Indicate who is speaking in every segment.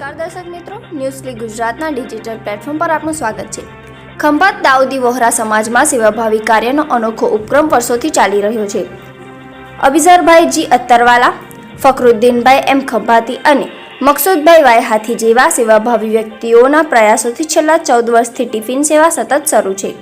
Speaker 1: દર્શક મિત્રો. ન્યૂઝ ગુજરાતના ડિજિટલ પ્લેટફોર્મ પર આપનું સ્વાગત છે. ખંભાત દાઉદી વોહરા સમાજમાં સેવાભાવી કાર્યનો અનોખો ઉપક્રમ વર્ષોથી ચાલી રહ્યો છે. અબિઝરભાઈ જી અત્તરવાલા, ફખરુદ્દીનભાઈ એમ ખંભાતી અને મકસુદભાઈ વાય હાથી જેવા સેવાભાવી વ્યક્તિઓના પ્રયાસોથી છેલ્લા ચૌદ વર્ષથી ટિફિન સેવા સતત શરૂ છે.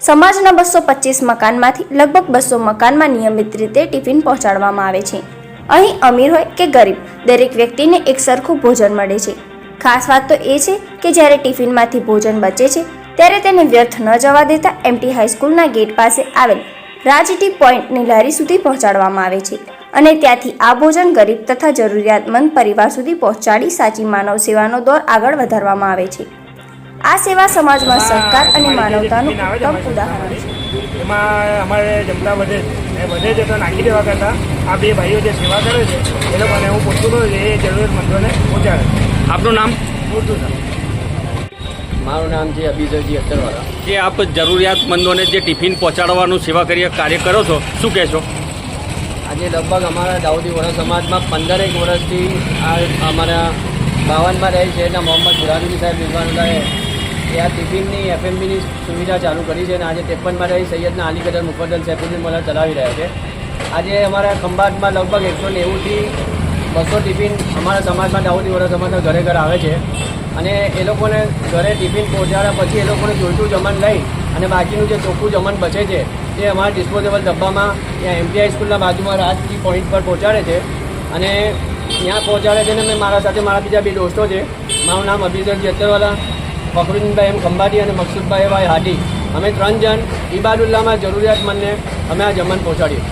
Speaker 1: સમાજના બસો પચીસ મકાનમાંથી લગભગ બસો મકાનમાં નિયમિત રીતે ટિફિન પહોંચાડવામાં આવે છે. અહીં અમીર હોય કે ગરીબ, દરેક વ્યક્તિને એક સરખું ભોજન મળે છે. ખાસ વાત તો એ છે કે જ્યારે ટિફિનમાંથી ભોજન બચે છે, ત્યારે તેને વ્યર્થ ન જવા દેતા એમટી હાઈસ્કૂલના ગેટ પાસે આવેલ રાજટી પોઈન્ટની લારી સુધી પહોંચાડવામાં આવે છે અને ત્યાંથી આ ભોજન ગરીબ તથા જરૂરિયાતમંદ પરિવાર સુધી પહોંચાડી સાચી માનવ સેવાનો દોર આગળ વધારવામાં આવે છે. આ સેવા સમાજમાં સહકાર અને માનવતાનું ઉત્તમ ઉદાહરણ છે.
Speaker 2: એમાં અમારે જમતા વધે એ વધે છે તો નાખી દેવા કરતાં. આ બે ભાઈઓ જે સેવા કરે છે એ લોકોને હું પૂછતું કરું એ જરૂરિયાતમંદોને પહોંચાડે.
Speaker 3: આપનું નામ?
Speaker 2: પૂરતું છે.
Speaker 4: મારું નામ છે અભિજયજી અત્તરવાળા
Speaker 3: જે આપ જરૂરિયાતમંદોને જે ટિફિન પહોંચાડવાનું સેવા કરી કાર્ય કરો છો શું કહેશો?
Speaker 4: આજે લગભગ અમારા દાઉદી વડા સમાજમાં પંદરેક વર્ષથી આ અમારા બાવનમાં રહે છે એના મોહમ્મદ બુરાની સાહેબ રિઝવાનુલ્લાહે એ આ ટિફિનની એફએમબીની સુવિધા ચાલુ કરી છે અને આજે ત્રેપનમાં રહી સૈયદના અલી કદર મુફદ્દલ સૈફુદ્દીન મોલા ચલાવી રહ્યા છે. આજે અમારા ખંભાતમાં લગભગ એકસો નેવુંથી બસો ટિફિન અમારા સમાજમાં દાઉદી વડા સમાજના ઘરે ઘરે આવે છે. અને એ લોકોને ઘરે ટિફિન પહોંચાડ્યા પછી એ લોકોને જોઈતું જમણ લઈ અને બાકીનું જે ચોખ્ખું જમણ બચે છે, તે અમારા ડિસ્પોઝેબલ ડબ્બામાં ત્યાં એમટીઆઈ સ્કૂલના બાજુમાં રાજકી પોઈન્ટ પર પહોંચાડે છે. અને ત્યાં પહોંચાડે છે ને મેં મારા સાથે મારા બીજા બે દોસ્તો છે. મારું નામ અભિષેક અત્તરવાલા ફખરુદ્દીનભાઈ એમ ખંભાતી અને મકસૂદભાઈ ભાઈ હાટી અમે ત્રણ જણ ઇબાદુલ્લામાં જરૂરિયાતમંદને અમે આ જમણ પહોંચાડીએ.